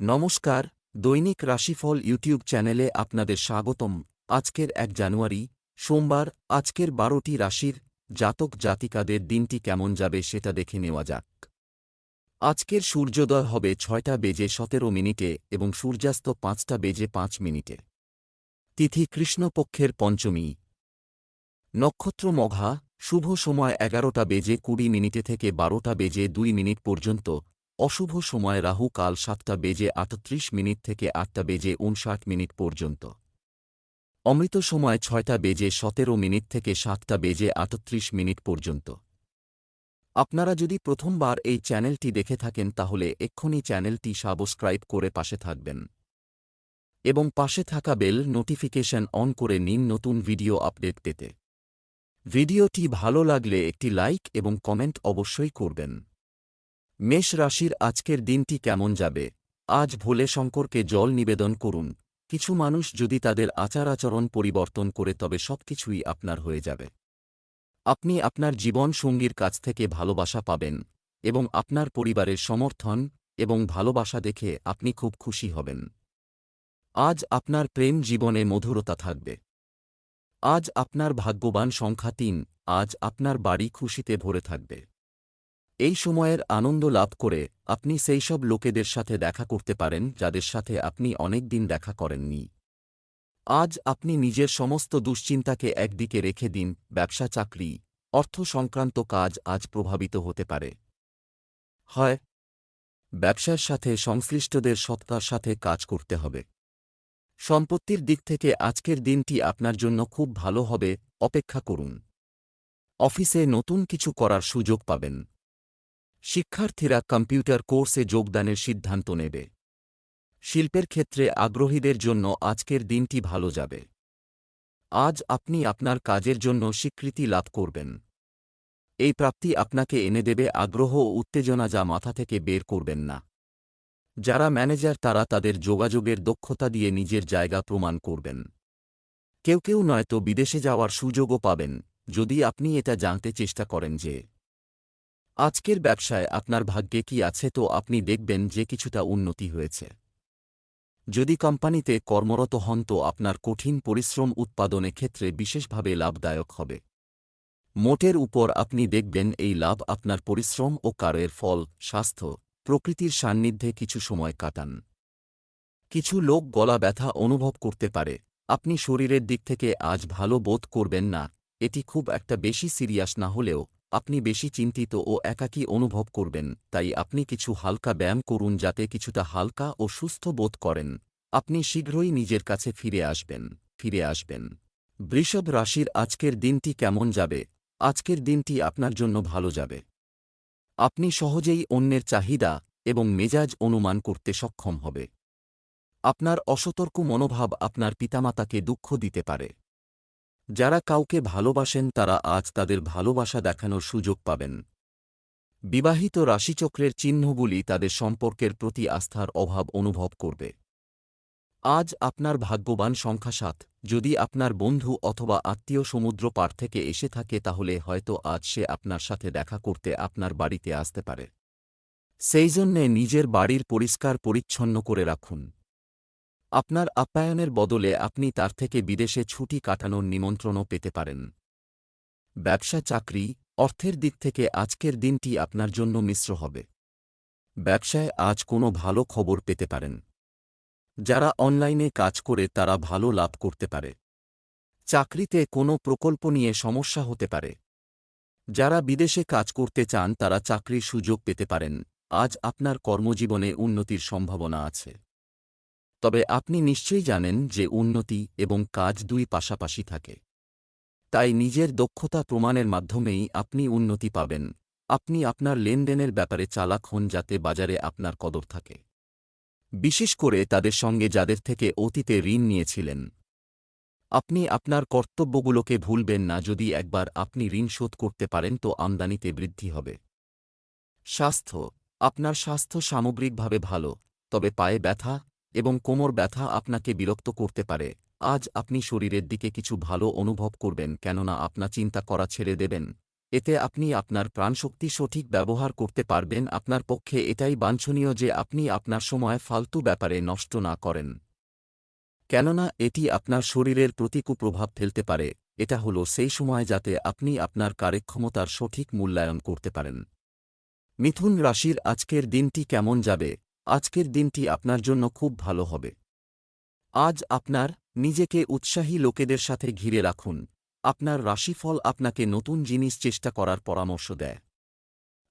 নমস্কার, দৈনিক রাশিফল ইউটিউব চ্যানেলে আপনাদের স্বাগতম। আজকের এক জানুয়ারি, সোমবার, আজকের বারোটি রাশির জাতক জাতিকাদের দিনটি কেমন যাবে সেটা দেখে নেওয়া যাক। আজকের সূর্যোদয় হবে ছয়টা বেজে সতেরো মিনিটে এবং সূর্যাস্ত পাঁচটা বেজে পাঁচ মিনিটে। তিথি কৃষ্ণপক্ষের পঞ্চমী। নক্ষত্র মঘা, শুভ সময় এগারোটা বেজে কুড়ি মিনিটে থেকে বারোটা বেজে দুই মিনিট পর্যন্ত অশুভ সময় রাহু কাল সাতটা বেজে আটত্রিশ মিনিট থেকে আটটা বেজে উনষাট মিনিট পর্যন্ত। অমৃত সময় ছয়টা বেজে সতেরো মিনিট থেকে সাতটা বেজে আটত্রিশ মিনিট পর্যন্ত। আপনারা যদি প্রথমবার এই চ্যানেলটি দেখে থাকেন তাহলে এক্ষুনি চ্যানেলটি সাবস্ক্রাইব করে পাশে থাকবেন। এবং পাশে থাকা বেল নোটিফিকেশন অন করে নিন নতুন ভিডিও আপডেট পেতে। ভিডিওটি ভালো লাগলে একটি লাইক এবং কমেন্ট অবশ্যই করবেন। মেষ রাশির আজকের দিনটি কেমন যাবে? আজ ভোলে শঙ্করকে জল নিবেদন করুন। কিছু মানুষ যদি তাদের আচার আচরণ পরিবর্তন করে তবে সবকিছুই আপনার হয়ে যাবে। আপনি আপনার জীবন সঙ্গীর কাছ থেকে ভালোবাসা পাবেন এবং আপনার পরিবারের সমর্থন এবং ভালোবাসা দেখে আপনি খুব খুশি হবেন। আজ আপনার প্রেম জীবনে মধুরতা থাকবে। আজ আপনার ভাগ্যবান সংখ্যা তিন, আজ আপনার বাড়ি খুশিতে ভরে থাকবে। এই সময়ের আনন্দ লাভ করে আপনি সেই সব লোকেদের সাথে দেখা করতে পারেন যাদের সাথে আপনি অনেক দিন দেখা করেননি। আজ আপনি নিজের সমস্ত দুশ্চিন্তাকে একদিকে রেখে দিন, ব্যবসা, চাকরি, অর্থ সংক্রান্ত কাজ আজ প্রভাবিত হতে পারে। হয়, ব্যবসার সাথে সংশ্লিষ্টদের সত্তার সাথে কাজ করতে হবে। সম্পত্তির দিক থেকে আজকের দিনটি আপনার জন্য খুব ভালো হবে, অপেক্ষা করুন। অফিসে নতুন কিছু করার সুযোগ পাবেন। শিক্ষার্থীরা কম্পিউটার কোর্সে যোগদানের সিদ্ধান্ত নেবে। শিল্পের ক্ষেত্রে আগ্রহীদের জন্য আজকের দিনটি ভালো যাবে। আজ আপনি আপনার কাজের জন্য স্বীকৃতি লাভ করবেন। এই প্রাপ্তি আপনাকে এনে দেবে আগ্রহ ও উত্তেজনা যা মাথা থেকে বের করবেন না। যারা ম্যানেজার, তারা তাদের যোগাযোগের দক্ষতা দিয়ে নিজের জায়গা প্রমাণ করবেন। কেউ কেউ নয়তো বিদেশে যাওয়ার সুযোগও পাবেন, যদি আপনি এটা জানতে চেষ্টা করেন যে আজকের ব্যবসায় আপনার ভাগ্যে কি আছে তো আপনি দেখবেন যে কিছুটা উন্নতি হয়েছে। যদি কোম্পানিতে কর্মরত হন তো আপনার কঠিন পরিশ্রম উৎপাদনে ক্ষেত্রে বিশেষভাবে লাভদায়ক হবে। মোটের উপর আপনি দেখবেন এই লাভ আপনার পরিশ্রম ও কারের ফল, স্বাস্থ্য, প্রকৃতির সান্নিধ্যে কিছু সময় কাটান। কিছু লোক গলা ব্যথা অনুভব করতে পারে। আপনি শরীরের দিক থেকে আজ ভালো বোধ করবেন না। এটি খুব একটা বেশি সিরিয়াস না হলেও আপনি বেশি চিন্তিত ও একাকী অনুভব করবেন, তাই আপনি কিছু হালকা ব্যায়াম করুন যাতে কিছুটা হালকা ও সুস্থ বোধ করেন। আপনি শীঘ্রই নিজের কাছে ফিরে আসবেন ফিরে আসবেন। বৃষভ রাশির আজকের দিনটি কেমন যাবে? আজকের দিনটি আপনার জন্য ভালো যাবে। আপনি সহজেই অন্যের চাহিদা এবং মেজাজ অনুমান করতে সক্ষম হবে। আপনার অসতর্ক মনোভাব আপনার পিতামাতাকে দুঃখ দিতে পারে। যারা কাউকে ভালোবাসেন, তারা আজ তাদের ভালোবাসা দেখানোর সুযোগ পাবেন। বিবাহিত রাশিচক্রের চিহ্নগুলি তাদের সম্পর্কের প্রতি আস্থার অভাব অনুভব করবে। আজ আপনার ভাগ্যবান সংখ্যা সাত। যদি আপনার বন্ধু অথবা আত্মীয় সমুদ্র পার থেকে এসে থাকে, তাহলে হয়তো আজ সে আপনার সাথে দেখা করতে আপনার বাড়িতে আসতে পারে। সেই জন্যে নিজের বাড়ির পরিষ্কার পরিচ্ছন্ন করে রাখুন। আপনার আপ্যায়নের বদলে আপনি তার থেকে বিদেশে ছুটি কাটানোর নিমন্ত্রণও পেতে পারেন। ব্যবসা চাকরি, অর্থের দিক থেকে আজকের দিনটি আপনার জন্য মিশ্র হবে। ব্যবসায় আজ কোনো ভালো খবর পেতে পারেন। যারা অনলাইনে কাজ করে তারা ভালো লাভ করতে পারে। চাকরিতে কোনো প্রকল্প নিয়ে সমস্যা হতে পারে। যারা বিদেশে কাজ করতে চান তারা চাকরির সুযোগ পেতে পারেন। আজ আপনার কর্মজীবনে উন্নতির সম্ভাবনা আছে। তবে আপনি নিশ্চয়ই জানেন যে উন্নতি এবং কাজ দুই পাশাপাশি থাকে। তাই নিজের দক্ষতা প্রমাণের মাধ্যমেই আপনি উন্নতি পাবেন। আপনি আপনার লেনদেনের ব্যাপারে চালাক হন যাতে বাজারে আপনার কদর থাকে। বিশেষ করে তাদের সঙ্গে যাদের থেকে অতীতে ঋণ নিয়েছিলেন। আপনি আপনার কর্তব্যগুলোকে ভুলবেন না, যদি একবার আপনি ঋণ শোধ করতে পারেন তো আমদানিতে বৃদ্ধি হবে। স্বাস্থ্য, আপনার স্বাস্থ্য সামগ্রিকভাবে ভালো, তবে পায়ে ব্যথা এবং কোমর ব্যথা আপনাকে বিরক্ত করতে পারে। আজ আপনি শরীরের দিকে কিছু ভালো অনুভব করবেন কেননা আপনা চিন্তা করা ছেড়ে দেবেন। এতে আপনি আপনার প্রাণশক্তি সঠিক ব্যবহার করতে পারবেন। আপনার পক্ষে এটাই বাঞ্ছনীয় যে আপনি আপনার সময় ফালতু ব্যাপারে নষ্ট না করেন। কেননা এটি আপনার শরীরের প্রতিকূ প্রভাব ফেলতে পারে। এটা হল সেই সময় যাতে আপনি আপনার কার্যক্ষমতার সঠিক মূল্যায়ন করতে পারেন। মিথুন রাশির আজকের দিনটি কেমন যাবে? আজকের দিনটি আপনার জন্য খুব ভালো হবে। আজ আপনার নিজেকে উৎসাহী লোকেদের সাথে ঘিরে রাখুন। আপনার রাশিফল আপনাকে নতুন জিনিস চেষ্টা করার পরামর্শ দেয়।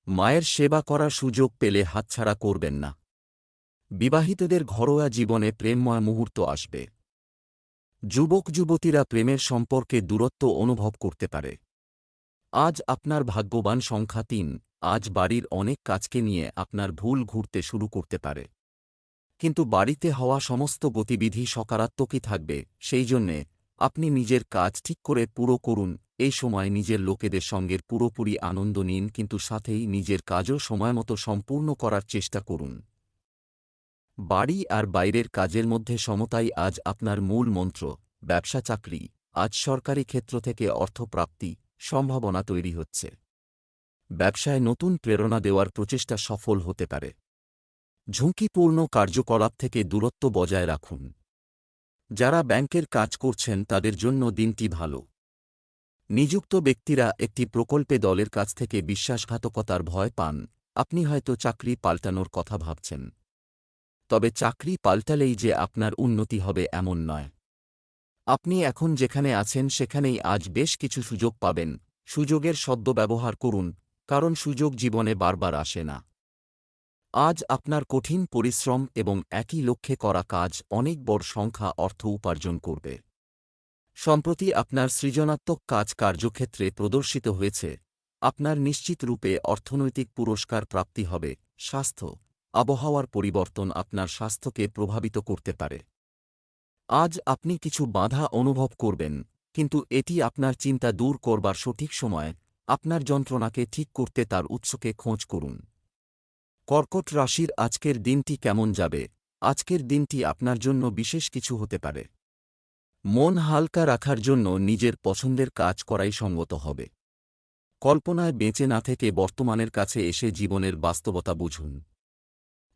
মায়ের সেবা করার সুযোগ পেলে হাতছাড়া করবেন না। বিবাহিতদের ঘরোয়া জীবনে প্রেমময় মুহূর্ত আসবে। যুবক যুবতীরা প্রেমের সম্পর্কে দূরত্ব অনুভব করতে পারে। আজ আপনার ভাগ্যবান সংখ্যা তিন। আজ বাড়ির অনেক কাজকে নিয়ে আপনার ভুল ঘুরতে শুরু করতে পারে। কিন্তু বাড়িতে হওয়া সমস্ত গতিবিধি সকারাত্মকই থাকবে, সেই জন্যে আপনি নিজের কাজ ঠিক করে পুরো করুন, এই সময় নিজের লোকেদের সঙ্গে পুরোপুরি আনন্দ নিন, কিন্তু সাথেই নিজের কাজও সময়মতো সম্পূর্ণ করার চেষ্টা করুন। বাড়ি আর বাইরের কাজের মধ্যে সমতাই আজ আপনার মূল মন্ত্র, ব্যবসা চাকরি। আজ সরকারি ক্ষেত্র থেকে অর্থপ্রাপ্তি, সম্ভাবনা তৈরি হচ্ছে। ব্যবসায় নতুন প্রেরণা দেওয়ার প্রচেষ্টা সফল হতে পারে। ঝুঁকিপূর্ণ কার্যকলাপ থেকে দূরত্ব বজায় রাখুন। যারা ব্যাংকের কাজ করছেন, তাদের জন্য দিনটি ভালো। নিযুক্ত ব্যক্তিরা একটি প্রকল্পে দলের কাছ থেকে বিশ্বাসঘাতকতার ভয় পান। আপনি হয়তো চাকরি পাল্টানোর কথা ভাবছেন। তবে চাকরি পাল্টালেই যে আপনার উন্নতি হবে এমন নয়। আপনি এখন যেখানে আছেন, সেখানেই আজ বেশ কিছু সুযোগ পাবেন। সুযোগের সদ্ব্যবহার করুন। কারণ সুযোগ জীবনে বারবার আসে না। আজ আপনার কঠিন পরিশ্রম এবং একই লক্ষ্যে করা কাজ অনেক বড় সংখ্যা অর্থ উপার্জন করবে। সম্প্রতি আপনার সৃজনাত্মক কাজ কার্যক্ষেত্রে প্রদর্শিত হয়েছে, আপনার নিশ্চিত রূপে অর্থনৈতিক পুরস্কার প্রাপ্তি হবে, স্বাস্থ্য, আবহাওয়ার পরিবর্তন আপনার স্বাস্থ্যকে প্রভাবিত করতে পারে। আজ আপনি কিছু বাধা অনুভব করবেন, কিন্তু এটি আপনার চিন্তা দূর করবার সঠিক সময় আপনার যন্ত্রণাকে ঠিক করতে তার উৎসকে খোঁজ করুন। কর্কট রাশির আজকের দিনটি কেমন যাবে? আজকের দিনটি আপনার জন্য বিশেষ কিছু হতে পারে। মন হালকা রাখার জন্য নিজের পছন্দের কাজ করাই সঙ্গত হবে। কল্পনায় বেঁচে না থেকে বর্তমানের কাছে এসে জীবনের বাস্তবতা বুঝুন।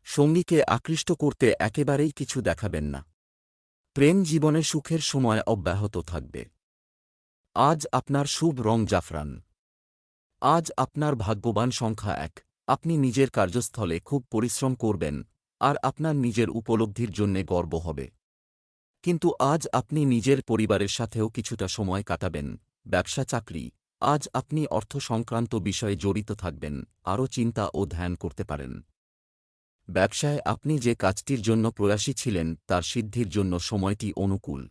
সঙ্গীকে আকৃষ্ট করতে একেবারেই কিছু দেখাবেন না। প্রেম জীবনে সুখের সময় অব্যাহত থাকবে। আজ আপনার শুভ রং জাফরান। আজ আপনার ভাগ্যবান সংখ্যা এক। আপনি নিজের কার্যস্থলে খুব পরিশ্রম করবেন, আর আপনার নিজের উপলব্ধির জন্যে গর্ব হবে। কিন্তু আজ আপনি নিজের পরিবারের সাথেও কিছুটা সময় কাটাবেন, ব্যবসা, চাকরি। আজ আপনি অর্থ সংক্রান্ত বিষয়ে জড়িত থাকবেন, আরও চিন্তা ও ধ্যান করতে পারেন। ব্যবসায় আপনি যে কাজটির জন্য প্রয়াসী ছিলেন, তার সিদ্ধির জন্য সময়টি অনুকূল।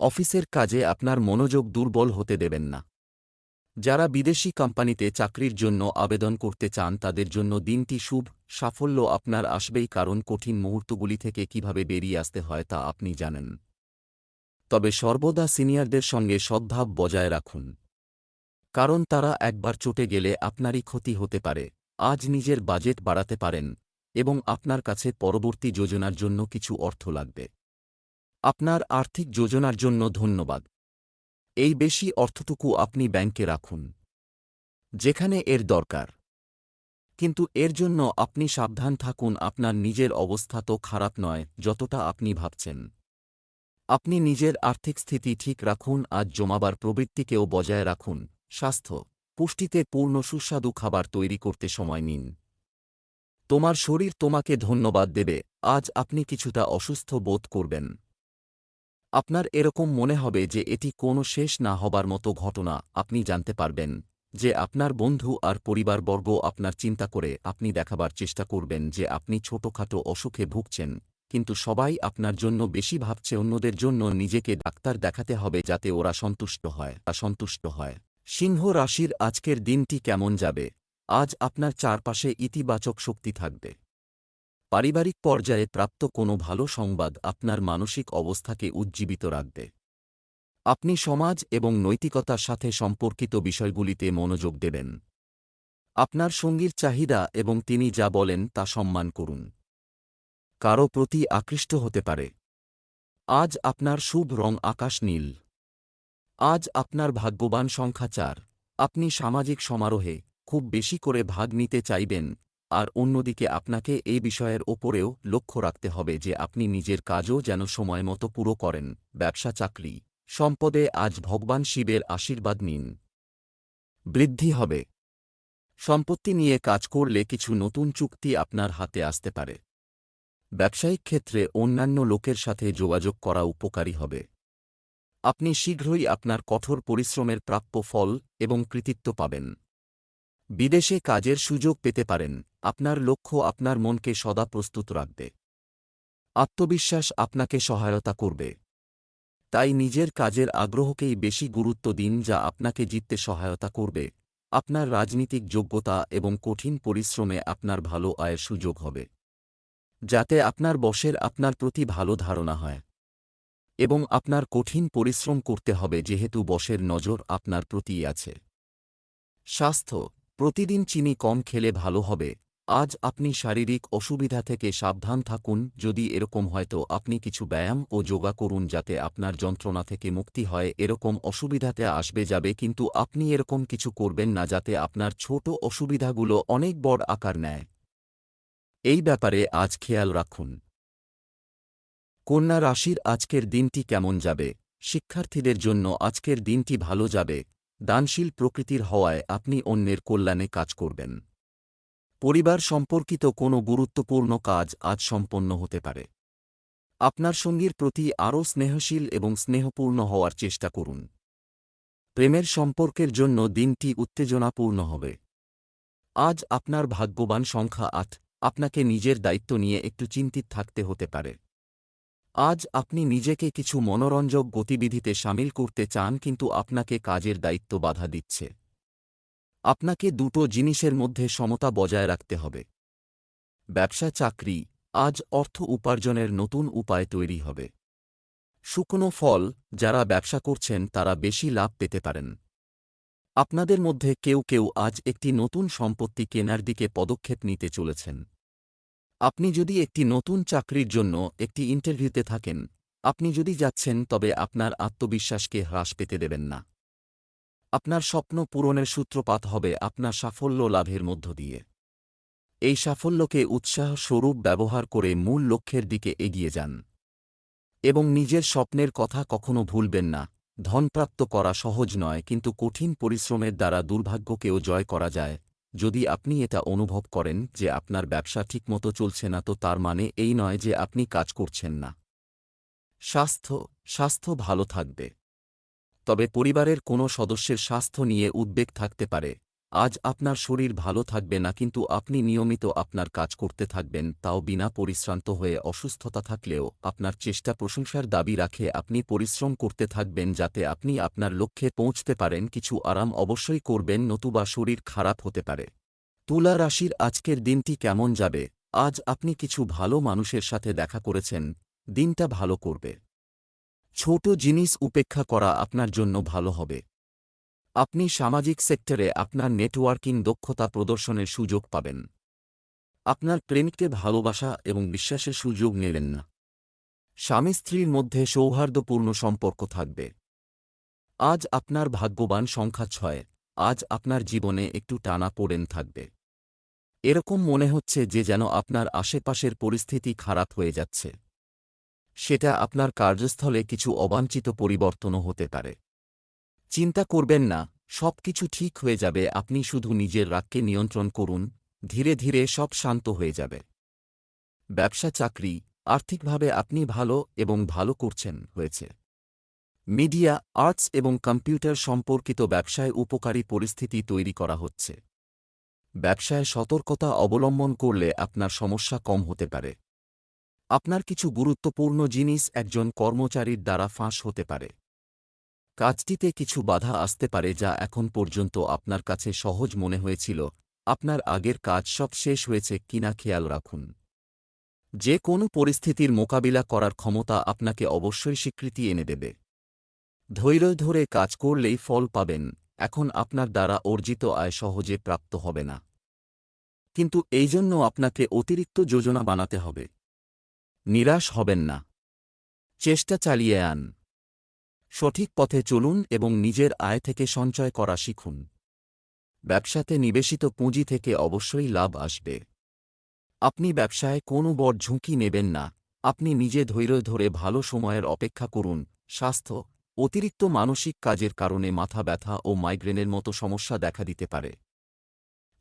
অফিসের কাজে আপনার মনোযোগ দুর্বল হতে দেবেন না। যারা বিদেশি কোম্পানিতে চাকরির জন্য আবেদন করতে চান তাদের জন্য দিনটি শুভ, সাফল্য আপনার আসবেই কারণ কঠিন মুহূর্তগুলি থেকে কীভাবে বেরিয়ে আসতে হয় তা আপনি জানেন। তবে সর্বদা সিনিয়রদের সঙ্গে সদ্ভাব বজায় রাখুন। কারণ তারা একবার চটে গেলে আপনারই ক্ষতি হতে পারে, আজ নিজের বাজেট বাড়াতে পারেন এবং আপনার কাছে পরবর্তী যোজনার জন্য কিছু অর্থ লাগবে। আপনার আর্থিক যোজনার জন্য ধন্যবাদ। এই বেশি অর্থটুকু আপনি ব্যাংকে রাখুন। যেখানে এর দরকার। কিন্তু এর জন্য আপনি সাবধান থাকুন, আপনার নিজের অবস্থা তো খারাপ নয়, যতটা আপনি ভাবছেন। আপনি নিজের আর্থিক স্থিতি ঠিক রাখুন আজ জমাবার প্রবৃত্তিকেও বজায় রাখুন। স্বাস্থ্য। পুষ্টিতে পূর্ণ সুস্বাদু খাবার তৈরি করতে সময় নিন। তোমার শরীর তোমাকে ধন্যবাদ দেবে। আজ আপনি কিছুটা অসুস্থ বোধ করবেন। আপনার এরকম মনে হবে যে এটি কোনো শেষ না হবার মতো ঘটনা, আপনি জানতে পারবেন যে আপনার বন্ধু আর পরিবারবর্গ আপনার চিন্তা করে আপনি দেখাবার চেষ্টা করবেন যে আপনি ছোটখাটো অসুখে ভুগছেন, কিন্তু সবাই আপনার জন্য বেশি ভাবছে অন্যদের জন্য নিজেকে ডাক্তার দেখাতে হবে যাতে ওরা সন্তুষ্ট হয় তা সন্তুষ্ট হয়। সিংহ রাশির আজকের দিনটি কেমন যাবে? আজ আপনার চারপাশে ইতিবাচক শক্তি থাকবে। পারিবারিক পর্যায়ে প্রাপ্ত কোনো ভালো সংবাদ আপনার মানসিক অবস্থাকে উজ্জীবিত রাখবে। আপনি সমাজ এবং নৈতিকতার সাথে সম্পর্কিত বিষয়গুলিতে মনোযোগ দেবেন। আপনার সঙ্গীর চাহিদা এবং তিনি যা বলেন তা সম্মান করুন। কারও প্রতি আকৃষ্ট হতে পারে। আজ আপনার শুভ রং আকাশ নীল। আজ আপনার ভাগ্যবান সংখ্যা চার। আপনি সামাজিক সমারোহে খুব বেশি করে ভাগ নিতে চাইবেন আর অন্যদিকে আপনাকে এই বিষয়ের ওপরেও লক্ষ্য রাখতে হবে যে আপনি নিজের কাজও যেন সময় মতো পুরো করেন। ব্যবসা, চাকরি, সম্পদে আজ ভগবান শিবের আশীর্বাদ নিন। বৃদ্ধি হবে। সম্পত্তি নিয়ে কাজ করলে কিছু নতুন চুক্তি আপনার হাতে আসতে পারে। ব্যবসায়িক ক্ষেত্রে অন্যান্য লোকের সাথে যোগাযোগ করা উপকারী হবে। আপনি শীঘ্রই আপনার কঠোর পরিশ্রমের প্রাপ্য ফল এবং কৃতিত্ব পাবেন। বিদেশে কাজের সুযোগ পেতে পারেন। আপনার লক্ষ্য আপনার মনকে সদা প্রস্তুত রাখবে। আত্মবিশ্বাস আপনাকে সহায়তা করবে। তাই নিজের কাজের আগ্রহকেই বেশি গুরুত্ব দিন যা আপনাকে জিততে সহায়তা করবে। আপনার রাজনীতিক যোগ্যতা এবং কঠিন পরিশ্রমে আপনার ভালো আয়ের সুযোগ হবে। যাতে আপনার বসের আপনার প্রতি ভালো ধারণা হয়। এবং আপনার কঠিন পরিশ্রম করতে হবে যেহেতু বসের নজর আপনার প্রতিই আছে। স্বাস্থ্য, প্রতিদিন চিনি কম খেলে ভালো হবে। আজ আপনি শারীরিক অসুবিধা থেকে সাবধান থাকুন, যদি এরকম হয়তো আপনি কিছু ব্যায়াম ও যোগা করুন যাতে আপনার যন্ত্রণা থেকে মুক্তি হয়, এরকম অসুবিধাতে আসবে যাবে কিন্তু আপনি এরকম কিছু করবেন না যাতে আপনার ছোট অসুবিধাগুলো অনেক বড় আকার নেয়। এই ব্যাপারে আজ খেয়াল রাখুন। কন্যা রাশির আজকের দিনটি কেমন যাবে? শিক্ষার্থীদের জন্য আজকের দিনটি ভালো যাবে? দানশীল প্রকৃতির হওয়ায় আপনি অন্যের কল্যাণে কাজ করবেন। পরিবার সম্পর্কিত কোনো গুরুত্বপূর্ণ কাজ আজ সম্পন্ন হতে পারে। আপনার সঙ্গীর প্রতি আরও স্নেহশীল এবং স্নেহপূর্ণ হওয়ার চেষ্টা করুন। প্রেমের সম্পর্কের জন্য দিনটি উত্তেজনাপূর্ণ হবে। আজ আপনার ভাগ্যবান সংখ্যা আট, আপনাকে নিজের দায়িত্ব নিয়ে একটু চিন্তিত থাকতে হতে পারে। আজ আপনি নিজেকে কিছু মনোরঞ্জক গতিবিধিতে সামিল করতে চান কিন্তু আপনাকে কাজের দায়িত্ব বাধা দিচ্ছে। আপনাকে দুটো জিনিসের মধ্যে সমতা বজায় রাখতে হবে। ব্যবসা চাকরি আজ অর্থ উপার্জনের নতুন উপায় তৈরি হবে। শুকনো ফল যারা ব্যবসা করছেন তারা বেশি লাভ পেতে পারেন। আপনাদের মধ্যে কেউ কেউ আজ একটি নতুন সম্পত্তি কেনার দিকে পদক্ষেপ নিতে চলেছেন। আপনি যদি একটি নতুন চাকরির জন্য একটি ইন্টারভিউতে থাকেন, আপনি যদি যাচ্ছেন তবে আপনার আত্মবিশ্বাসকে হ্রাস পেতে দেবেন না। আপনার স্বপ্ন পূরণের সূত্রপাত হবে আপনার সাফল্য লাভের মধ্য দিয়ে। এই সাফল্যকে উৎসাহ স্বরূপ ব্যবহার করে মূল লক্ষ্যের দিকে এগিয়ে যান। এবং নিজের স্বপ্নের কথা কখনো ভুলবেন না। ধনপ্রাপ্ত করা সহজ নয়, কিন্তু কঠিন পরিশ্রমের দ্বারা দুর্ভাগ্যকেও জয় করা যায়। যদি আপনি এটা অনুভব করেন যে আপনার ব্যবসা ঠিকমতো চলছে না, তো তার মানে এই নয় যে আপনি কাজ করছেন না। স্বাস্থ্য স্বাস্থ্য ভালো থাকবে। তবে পরিবারের কোনো সদস্যের স্বাস্থ্য নিয়ে উদ্বেগ থাকতে পারে। আজ আপনার শরীর ভালো থাকবে না কিন্তু আপনি নিয়মিত আপনার কাজ করতে থাকবেন, তাও বিনা পরিশ্রান্ত হয়ে অসুস্থতা থাকলেও আপনার চেষ্টা প্রশংসার দাবি রাখে আপনি পরিশ্রম করতে থাকবেন যাতে আপনি আপনার লক্ষ্যে পৌঁছতে পারেন, কিছু আরাম অবশ্যই করবেন নতুবা শরীর খারাপ হতে পারে। তুলা রাশির আজকের দিনটি কেমন যাবে? আজ আপনি কিছু ভালো মানুষের সাথে দেখা করেছেন, দিনটা ভালো করবে। ছোট জিনিস উপেক্ষা করা আপনার জন্য ভালো হবে। আপনি সামাজিক সেক্টরে আপনার নেটওয়ার্কিং দক্ষতা প্রদর্শনের সুযোগ পাবেন। আপনার প্রেমিককে ভালোবাসা এবং বিশ্বাসের সুযোগ নেবেন না। স্বামী স্ত্রীর মধ্যে সৌহার্দ্যপূর্ণ সম্পর্ক থাকবে। আজ আপনার ভাগ্যবান সংখ্যা ছয়, আজ আপনার জীবনে একটু টানা পড়েন থাকবে। এরকম মনে হচ্ছে যে যেন আপনার আশেপাশের পরিস্থিতি খারাপ হয়ে যাচ্ছে। সেটা আপনার কার্যস্থলে কিছু অবাঞ্ছিত পরিবর্তনও হতে পারে। চিন্তা করবেন না সব কিছু ঠিক হয়ে যাবে, আপনি শুধু নিজের রাগকে নিয়ন্ত্রণ করুন, ধীরে ধীরে সব শান্ত হয়ে যাবে। ব্যবসা চাকরি, আর্থিকভাবে আপনি ভালো এবং ভালো করছেন হয়েছে। মিডিয়া, আর্টস এবং কম্পিউটার সম্পর্কিত ব্যবসায় উপকারী পরিস্থিতি তৈরি করা হচ্ছে। ব্যবসায় সতর্কতা অবলম্বন করলে আপনার সমস্যা কম হতে পারে। আপনার কিছু গুরুত্বপূর্ণ জিনিস একজন কর্মচারীর দ্বারা ফাঁস হতে পারে। কাজটিতে কিছু বাধা আসতে পারে যা এখন পর্যন্ত আপনার কাছে সহজ মনে হয়েছিল, আপনার আগের কাজ সব শেষ হয়েছে কিনা খেয়াল রাখুন। যে কোনো পরিস্থিতির মোকাবিলা করার ক্ষমতা আপনাকে অবশ্যই স্বীকৃতি এনে দেবে। ধৈর্য ধরে কাজ করলেই ফল পাবেন, এখন আপনার দ্বারা অর্জিত আয় সহজে প্রাপ্ত হবে না। কিন্তু এই জন্য আপনাকে অতিরিক্ত যোজনা বানাতে হবে। নিরাশ হবেন না। চেষ্টা চালিয়ে আন। সঠিক পথে চলুন এবং নিজের আয় থেকে সঞ্চয় করা শিখুন। ব্যবসাতে নিবেশিত পুঁজি থেকে অবশ্যই লাভ আসবে। আপনি ব্যবসায় কোনো বড় ঝুঁকি নেবেন না। আপনি নিজে ধৈর্য ধরে ভালো সময়ের অপেক্ষা করুন। স্বাস্থ্য, অতিরিক্ত মানসিক কাজের কারণে মাথা ব্যথা ও মাইগ্রেনের মতো সমস্যা দেখা দিতে পারে।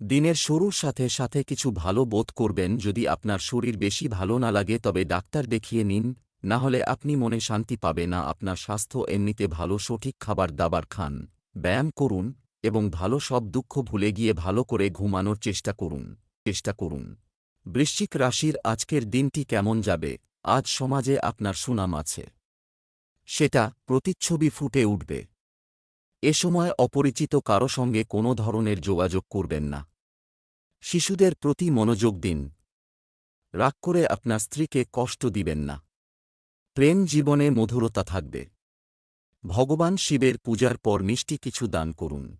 দিনের শুরুর সাথে সাথে কিছু ভালো বোধ করবেন যদি আপনার শরীর বেশি ভালো না লাগে তবে ডাক্তার দেখিয়ে নিন, না হলে আপনি মনে শান্তি পাবে না, আপনার স্বাস্থ্য এমনিতে ভালো, সঠিক খাবার দাবার খান, ব্যায়াম করুন, এবং ভালো সব দুঃখ ভুলে গিয়ে ভালো করে ঘুমানোর চেষ্টা করুন চেষ্টা করুন। বৃশ্চিক রাশির আজকের দিনটি কেমন যাবে? আজ সমাজে আপনার সুনাম আছে। সেটা প্রতিচ্ছবি ফুটে উঠবে। এ সময় অপরিচিত কারও সঙ্গে কোনো ধরনের যোগাযোগ করবেন না। শিশুদের প্রতি মনোযোগ দিন। রাগ করে আপনার স্ত্রীকে কষ্ট দিবেন না। প্রেম জীবনে মধুরতা থাকবে। ভগবান শিবের পূজার পর মিষ্টি কিছু দান করুন।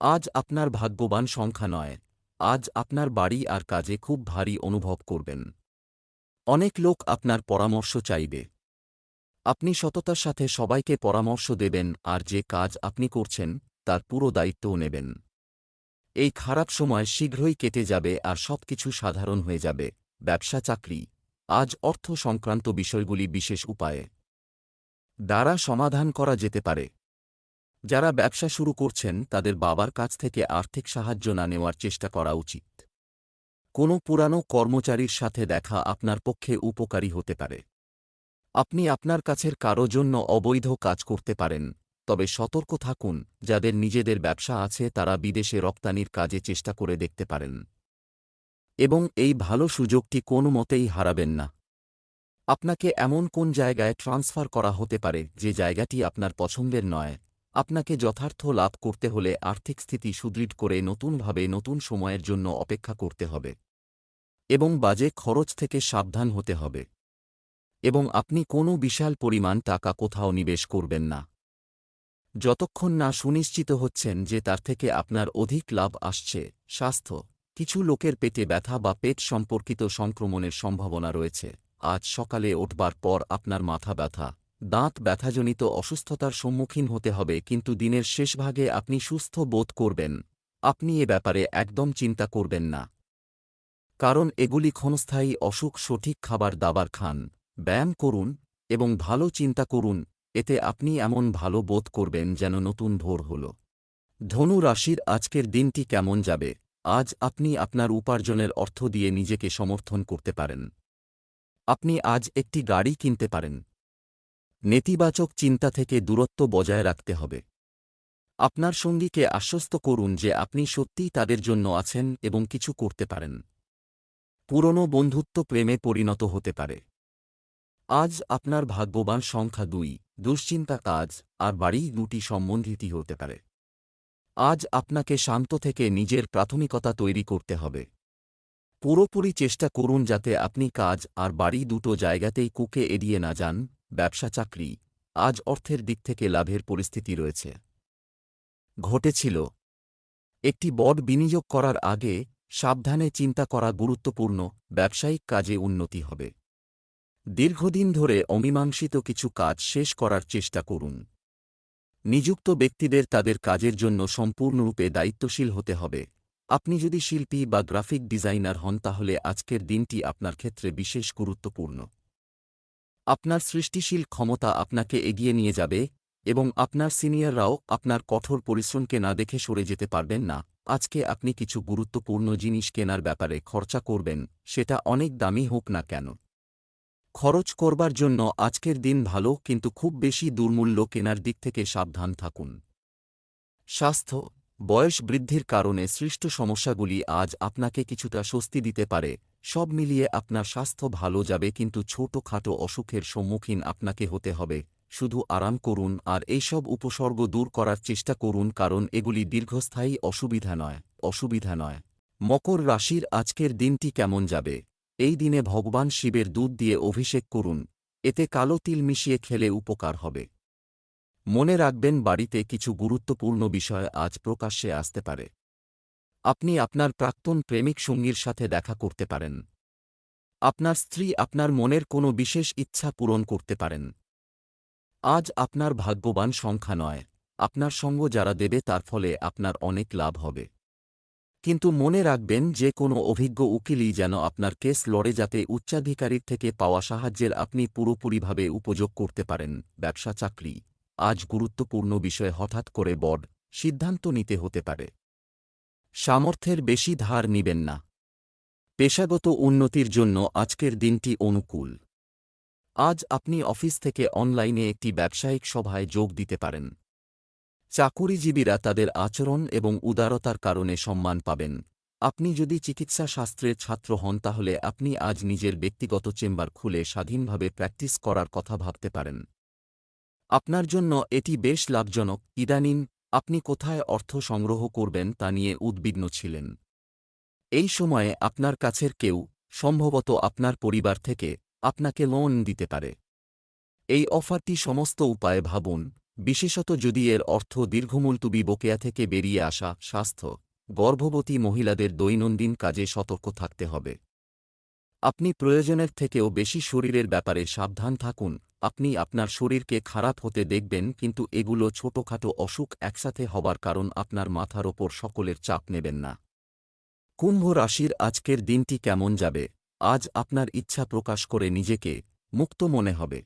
আজ আপনার ভাগ্যবান সংখ্যা নয়। আজ আপনার বাড়ি আর কাজে খুব ভারী অনুভব করবেন। অনেক লোক আপনার পরামর্শ চাইবে। আপনি সততার সাথে সবাইকে পরামর্শ দেবেন আর যে কাজ আপনি করছেন, তার পুরো দায়িত্বও নেবেন। এই খারাপ সময় শীঘ্রই কেটে যাবে আর সবকিছু সাধারণ হয়ে যাবে। ব্যবসা, চাকরি। আজ অর্থ সংক্রান্ত বিষয়গুলি বিশেষ উপায়ে দ্বারা সমাধান করা যেতে পারে। যারা ব্যবসা শুরু করছেন, তাদের বাবার কাছ থেকে আর্থিক সাহায্য না নেওয়ার চেষ্টা করা উচিত। কোনো পুরানো কর্মচারীর সাথে দেখা আপনার পক্ষে উপকারী হতে পারে। আপনি আপনার কাছের কারও জন্য অবৈধ কাজ করতে পারেন, তবে সতর্ক থাকুন, যাদের নিজেদের ব্যবসা আছে তারা বিদেশে রপ্তানির কাজে চেষ্টা করে দেখতে পারেন। এবং এই ভালো সুযোগটি কোনো মতেই হারাবেন না। আপনাকে এমন কোন জায়গায় ট্রান্সফার করা হতে পারে যে জায়গাটি আপনার পছন্দের নয়? আপনাকে যথার্থ লাভ করতে হলে আর্থিক স্থিতি সুদৃঢ় করে নতুনভাবে নতুন সময়ের জন্য অপেক্ষা করতে হবে। এবং বাজে খরচ থেকে সাবধান হতে হবে। এবং আপনি কোনো বিশাল পরিমাণ টাকা কোথাও নিবেশ করবেন না। যতক্ষণ না সুনিশ্চিত হচ্ছেন যে তার থেকে আপনার অধিক লাভ আসছে, স্বাস্থ্য, কিছু লোকের পেটে ব্যথা বা পেট সম্পর্কিত সংক্রমণের সম্ভাবনা রয়েছে। আজ সকালে উঠবার পর আপনার মাথা ব্যথা, দাঁত ব্যথাজনিত অসুস্থতার সম্মুখীন হতে হবে কিন্তু দিনের শেষভাগে আপনি সুস্থ বোধ করবেন। আপনি এ ব্যাপারে একদম চিন্তা করবেন না। কারণ এগুলি ক্ষণস্থায়ী অসুখ সঠিক খাবার দাবার খান। ব্যায়াম করুন এবং ভালো চিন্তা করুন, এতে আপনি এমন ভালো বোধ করবেন যেন নতুন ভোর হল। ধনু রাশির আজকের দিনটি কেমন যাবে? আজ আপনি আপনার উপার্জনের অর্থ দিয়ে নিজেকে সমর্থন করতে পারেন। আপনি আজ একটি গাড়ি কিনতে পারেন। নেতিবাচক চিন্তা থেকে দূরত্ব বজায় রাখতে হবে। আপনার সঙ্গীকে আশ্বস্ত করুন যে আপনি সত্যিই তাদের জন্য আছেন এবং কিছু করতে পারেন। পুরনো বন্ধুত্ব প্রেমে পরিণত হতে পারে। আজ আপনার ভাগ্যবান সংখ্যা দুই, দুশ্চিন্তা কাজ, আর বাড়ি দুটি সম্বন্ধিতই হতে পারে। আজ আপনাকে শান্ত থেকে নিজের প্রাথমিকতা তৈরি করতে হবে। পুরোপুরি চেষ্টা করুন যাতে আপনি কাজ আর বাড়ি দুটো জায়গাতেই কুকে এড়িয়ে না যান, ব্যবসা চাকরি, আজ অর্থের দিক থেকে লাভের পরিস্থিতি রয়েছে। ঘটেছিল। একটি বড় বিনিয়োগ করার আগে সাবধানে চিন্তা করা গুরুত্বপূর্ণ, ব্যবসায়িক কাজে উন্নতি হবে। দীর্ঘদিন ধরে অমীমাংসিত কিছু কাজ শেষ করার চেষ্টা করুন। নিযুক্ত ব্যক্তিদের তাদের কাজের জন্য সম্পূর্ণরূপে দায়িত্বশীল হতে হবে। আপনি যদি শিল্পী বা গ্রাফিক ডিজাইনার হন তাহলে আজকের দিনটি আপনার ক্ষেত্রে বিশেষ গুরুত্বপূর্ণ। আপনার সৃষ্টিশীল ক্ষমতা আপনাকে এগিয়ে নিয়ে যাবে এবং আপনার সিনিয়ররাও আপনার কঠোর পরিশ্রমকে না দেখে সরে যেতে পারবেন না। আজকে আপনি কিছু গুরুত্বপূর্ণ জিনিস কেনার ব্যাপারে খরচা করবেন, সেটা অনেক দামি হোক না কেন। খরচ করবার জন্য আজকের দিন ভালো কিন্তু খুব বেশি দুর্মূল্য কেনার দিক থেকে সাবধান থাকুন। স্বাস্থ্য, বয়স বৃদ্ধির কারণে সৃষ্ট সমস্যাগুলি আজ আপনাকে কিছুটা স্বস্তি দিতে পারে, সব মিলিয়ে আপনার স্বাস্থ্য ভালো যাবে কিন্তু ছোটখাটো অসুখের সম্মুখীন আপনাকে হতে হবে। শুধু আরাম করুন আর এইসব উপসর্গ দূর করার চেষ্টা করুন কারণ এগুলি দীর্ঘস্থায়ী অসুবিধা নয় অসুবিধা নয়। মকর রাশির আজকের দিনটি কেমন যাবে? এই দিনে ভগবান শিবের দুধ দিয়ে অভিষেক করুন, এতে কালো তিল মিশিয়ে খেলে উপকার হবে। মনে রাখবেন, বাড়িতে কিছু গুরুত্বপূর্ণ বিষয় আজ প্রকাশ্যে আসতে পারে। আপনি আপনার প্রাক্তন প্রেমিক সঙ্গীর সাথে দেখা করতে পারেন। আপনার স্ত্রী আপনার মনের কোনো বিশেষ ইচ্ছা পূরণ করতে পারেন। আজ আপনার ভাগ্যবান সংখ্যা নয়, আপনার সঙ্গ যারা দেবে তার ফলে আপনার অনেক লাভ হবে। কিন্তু মনে রাখবেন যে কোনো অভিজ্ঞ উকিলই যেন আপনার কেস লড়ে যাতে উচ্চাধিকারীর থেকে পাওয়া সাহায্যের আপনি পুরোপুরিভাবে উপযোগ করতে পারেন, ব্যবসা, চাকরি। আজ গুরুত্বপূর্ণ বিষয়ে হঠাৎ করে বড সিদ্ধান্ত নিতে হতে পারে। সামর্থ্যের বেশি ধার নিবেন না। পেশাগত উন্নতির জন্য আজকের দিনটি অনুকূল। আজ আপনি অফিস থেকে অনলাইনে একটি ব্যবসায়িক সভায় যোগ দিতে পারেন। চাকুরিজীবীরা তাদের আচরণ এবং উদারতার কারণে সম্মান পাবেন। আপনি যদি চিকিৎসা শাস্ত্রের ছাত্র হন, তাহলে আপনি আজ নিজের ব্যক্তিগত চেম্বার খুলে স্বাধীনভাবে প্র্যাকটিস করার কথা ভাবতে পারেন। আপনার জন্য এটি বেশ লাভজনক। ইদানিং আপনি কোথায় অর্থ সংগ্রহ করবেন, তা নিয়ে উদ্বিগ্ন ছিলেন। এই সময়ে আপনার কাছের কেউ, সম্ভবত আপনার পরিবার থেকে, আপনাকে লোন দিতে পারে। এই অফারটি সমস্ত উপায়ে ভাবুন। বিশেষত যদি এর অর্থ দীর্ঘমূলতুবি বকেয়া থেকে বেরিয়ে আসা স্বাস্থ্য, গর্ভবতী মহিলাদের দৈনন্দিন কাজে সতর্ক থাকতে হবে। আপনি প্রয়োজনের থেকেও বেশি শরীরের ব্যাপারে সাবধান থাকুন, আপনি আপনার শরীরকে খারাপ হতে দেখবেন কিন্তু এগুলো ছোটখাটো অসুখ একসাথে হবার কারণ আপনার মাথার ওপর সকলের চাপ নেবেন না। কুম্ভ রাশির আজকের দিনটি কেমন যাবে? আজ আপনার ইচ্ছা প্রকাশ করে নিজেকে মুক্ত মনে হবে।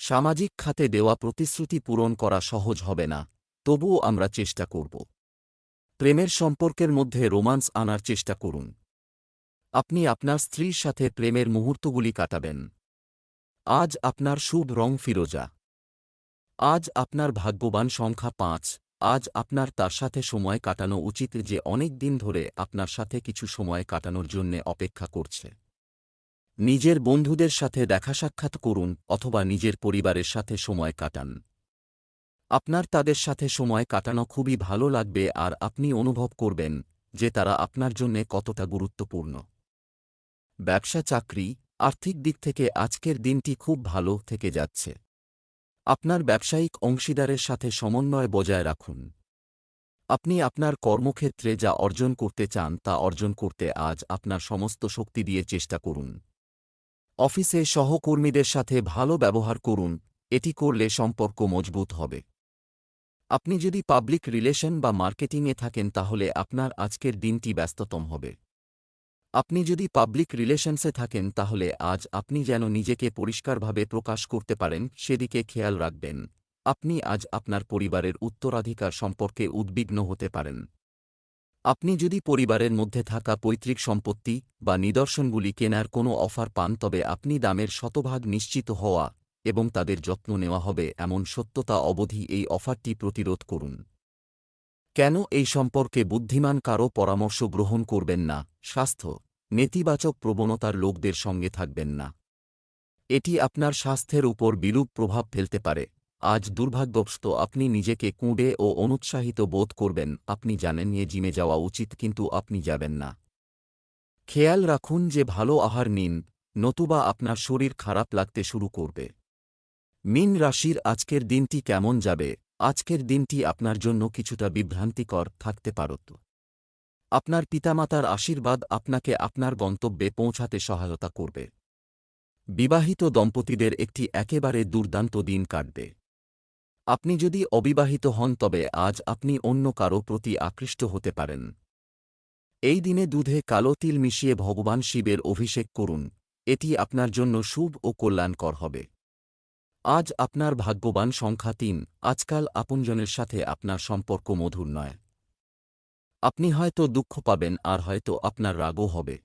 সামাজিক খাতে দেওয়া প্রতিশ্রুতি পূরণ করা সহজ হবে না, তবুও আমরা চেষ্টা করব। প্রেমের সম্পর্কের মধ্যে রোমান্স আনার চেষ্টা করুন। আপনি আপনার স্ত্রীর সাথে প্রেমের মুহূর্তগুলি কাটাবেন। আজ আপনার শুভ রং ফিরোজা। আজ আপনার ভাগ্যবান সংখ্যা পাঁচ, আজ আপনার তার সাথে সময় কাটানো উচিত যে অনেক দিন ধরে আপনার সাথে কিছু সময় কাটানোর জন্যে অপেক্ষা করছে। নিজের বন্ধুদের সাথে দেখা সাক্ষাৎ করুন অথবা নিজের পরিবারের সাথে সময় কাটান। আপনার তাদের সাথে সময় কাটানো খুবই ভালো লাগবে আর আপনি অনুভব করবেন যে তারা আপনার জন্যে কতটা গুরুত্বপূর্ণ। ব্যবসা চাকরি, আর্থিক দিক থেকে আজকের দিনটি খুব ভালো থেকে যাচ্ছে। আপনার ব্যবসায়িক অংশীদারের সাথে সমন্বয় বজায় রাখুন। আপনি আপনার কর্মক্ষেত্রে যা অর্জন করতে চান তা অর্জন করতে আজ আপনার সমস্ত শক্তি দিয়ে চেষ্টা করুন। অফিসে সহকর্মীদের সাথে ভালো ব্যবহার করুন, এটি করলে সম্পর্ক মজবুত হবে। আপনি যদি পাবলিক রিলেশন বা মার্কেটিংয়ে থাকেন তাহলে আপনার আজকের দিনটি ব্যস্ততম হবে। আপনি যদি পাবলিক রিলেশনসে থাকেন তাহলে আজ আপনি যেন নিজেকে পরিষ্কারভাবে প্রকাশ করতে পারেন, সেদিকে খেয়াল রাখবেন। আপনি আজ আপনার পরিবারের উত্তরাধিকার সম্পর্কে উদ্বিগ্ন হতে পারেন। আপনি যদি পরিবারের মধ্যে থাকা পৈতৃক সম্পত্তি বা নিদর্শনগুলি কেনার কোনো অফার পান, তবে আপনি দামের শতভাগ নিশ্চিত হওয়া এবং তাদের যত্ন নেওয়া হবে এমন সত্যতা অবধি এই অফারটি প্রতিরোধ করুন। কেন এই সম্পর্কে বুদ্ধিমান কারও পরামর্শ গ্রহণ করবেন না? স্বাস্থ্য, নেতিবাচক প্রবণতার লোকদের সঙ্গে থাকবেন না। এটি আপনার স্বাস্থ্যের উপর বিরূপ প্রভাব ফেলতে পারে। আজ দুর্ভাগ্যবশত আপনি নিজেকে কুঁড়ে ও অনুৎসাহিত বোধ করবেন। আপনি জানেন নিয়ে জিমে যাওয়া উচিত, কিন্তু আপনি যাবেন না। খেয়াল রাখুন যে ভালো আহার নিন, নতুবা আপনার শরীর খারাপ লাগতে শুরু করবে। মিন রাশির আজকের দিনটি কেমন যাবে? আজকের দিনটি আপনার জন্য কিছুটা বিভ্রান্তিকর থাকতে পারত আপনার পিতামাতার আশীর্বাদ আপনাকে আপনার গন্তব্যে পৌঁছাতে সহায়তা করবে। বিবাহিত দম্পতিদের একটি একেবারে দুর্দান্ত দিন কাটবে। আপনি যদি অবিবাহিত হন, তবে আজ আপনি অন্য কারও প্রতি আকৃষ্ট হতে পারেন। এই দিনে দুধে কালো তিল মিশিয়ে ভগবান শিবের অভিষেক করুন। এটি আপনার জন্য শুভ ও কল্যাণকর হবে। আজ আপনার ভাগ্যবান সংখ্যা তিন। আজকাল আপনজনের সাথে আপনার সম্পর্ক মধুর নয়। আপনি হয়তো দুঃখ পাবেন, আর হয়তো আপনার রাগও হবে।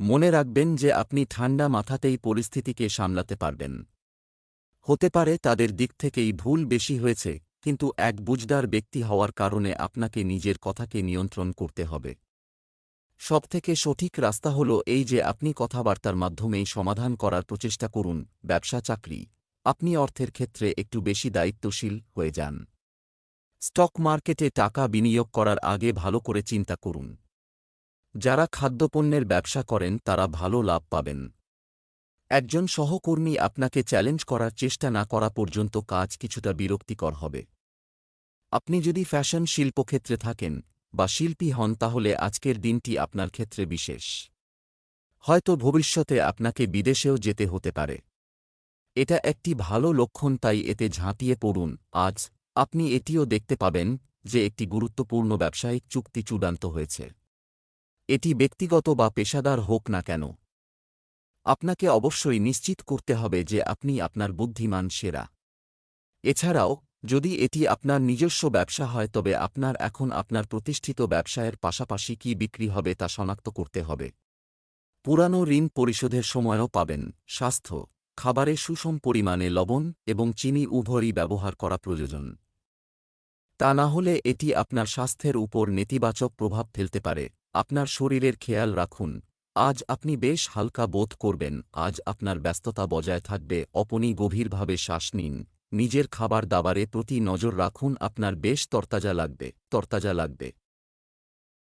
মনে রাখবেন যে আপনি ঠান্ডা মাথাতেই পরিস্থিতিকে সামলাতে পারবেন। হতে পারে তাদের দিক থেকেই ভুল বেশি হয়েছে, কিন্তু এক বুঝদার ব্যক্তি হওয়ার কারণে আপনাকে নিজের কথাকে নিয়ন্ত্রণ করতে হবে। সবথেকে সঠিক রাস্তা হল এই যে আপনি কথাবার্তার মাধ্যমেই সমাধান করার প্রচেষ্টা করুন, ব্যবসা, চাকরি। আপনি অর্থের ক্ষেত্রে একটু বেশি দায়িত্বশীল হয়ে যান। স্টক মার্কেটে টাকা বিনিয়োগ করার আগে ভালো করে চিন্তা করুন। যারা খাদ্যপণ্যের ব্যবসা করেন তারা ভালো লাভ পাবেন। একজন সহকর্মী আপনাকে চ্যালেঞ্জ করার চেষ্টা না করা পর্যন্ত কাজ কিছুটা বিরক্তিকর হবে। আপনি যদি ফ্যাশন শিল্পক্ষেত্রে থাকেন বা শিল্পী হন তাহলে আজকের দিনটি আপনার ক্ষেত্রে বিশেষ। হয়তো ভবিষ্যতে আপনাকে বিদেশেও যেতে হতে পারে। এটা একটি ভালো লক্ষণ তাই এতে ঝাঁপিয়ে পড়ুন। আজ আপনি এটিও দেখতে পাবেন যে একটি গুরুত্বপূর্ণ ব্যবসায়িক চুক্তি চূড়ান্ত হয়েছে। এটি ব্যক্তিগত বা পেশাদার হোক না কেন আপনাকে অবশ্যই নিশ্চিত করতে হবে যে আপনি আপনার বুদ্ধিমান সেরা। এছাড়াও, যদি এটি আপনার নিজস্ব ব্যবসা হয়, তবে আপনার এখন আপনার প্রতিষ্ঠিত ব্যবসায়ের পাশাপাশি কি বিক্রি হবে তা শনাক্ত করতে হবে। পুরানো ঋণ পরিশোধের সময়ও পাবেন। স্বাস্থ্য, খাবারে সুষম পরিমাণে লবণ এবং চিনি উভয়ই ব্যবহার করা প্রয়োজন। তা না হলে এটি আপনার স্বাস্থ্যের উপর নেতিবাচক প্রভাব ফেলতে পারে। আপনার শরীরের খেয়াল রাখুন। আজ আপনি বেশ হালকা বোধ করবেন, আজ আপনার ব্যস্ততা বজায় থাকবে, অপনি গভীরভাবে শ্বাস নিন, নিজের খাবার দাবারে প্রতি নজর রাখুন, আপনার বেশ তরতাজা লাগবে তরতাজা লাগবে।